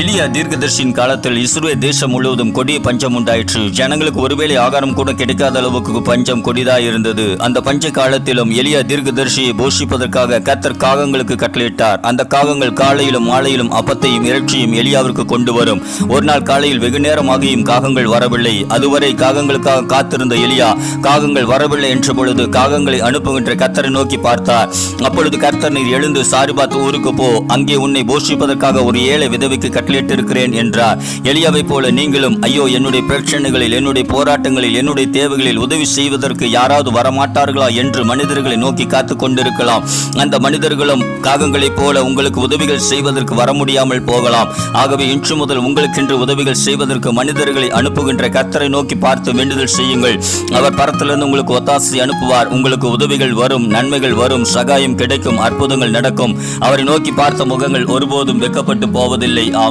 எலியா தீர்க்கதர்ஷியின் காலத்தில் இஸ்ரே தேசம் முழுவதும் கொடிய பஞ்சம் உண்டாயிற்று. ஜனங்களுக்கு ஒருவேளை ஆகாரம் கூட கிடைக்காத அளவுக்கு பஞ்சம் கொடிதாய் இருந்தது. அந்த பஞ்ச காலத்திலும் எலியா தீர்க்கதர்ஷியை போஷிப்பதற்காக கத்தர் காகங்களுக்கு கட்டளையிட்டார். அந்த காகங்கள் காலையிலும் மாலையிலும் அப்பத்தையும் இறைச்சியும் எலியாவிற்கு கொண்டு வரும். ஒரு நாள் காலையில் வெகு நேரமாகியும் காகங்கள் வரவில்லை. அதுவரை காகங்களுக்காக காத்திருந்த எலியா காகங்கள் வரவில்லை என்ற பொழுது காகங்களை அனுப்புகின்ற கத்தரை நோக்கி பார்த்தார். அப்பொழுது கர்த்தர் நீர் எழுந்து சாரிபாத் ஊருக்கு போ. அங்கே உன்னை போஷிப்பதற்காக ஒரு ஏழை விதவைக்கு கட்டளையிட்டிருக்கிறேன் என்றார். எலியாவைப் போல நீங்களும் ஐயோ என்னுடைய பிரச்சனைகளில் என்னுடைய போராட்டங்களில் என்னுடைய தேவைகளில் உதவி செய்வதற்கு யாராவது வரமாட்டார்களா? என்று மனிதர்களை நோக்கி காத்து கொண்டிருக்கலாம். அந்த மனிதர்களும் காகங்களைப் போல உங்களுக்கு உதவிகள் செய்வதற்கு வர முடியாமல் போகலாம். ஆகவே இன்று முதல் உங்களுக்கென்று உதவிகள் செய்வதற்கு மனிதர்களை அனுப்புகின்ற கத்தரை நோக்கி பார்த்து வேண்டுதல் செய்யுங்கள். அவர் பரத்திலிருந்து உங்களுக்கு ஒத்தாசை அனுப்புவார். உங்களுக்கு உதவிகள் வரும் நன்மைகள் வரும் சகாயம் கிடைக்கும் அற்புதங்கள் நடக்கும். அவரை நோக்கி பார்த்த முகங்கள் ஒருபோதும் வெக்கப்பட்டு போவதில்லை. ஆம்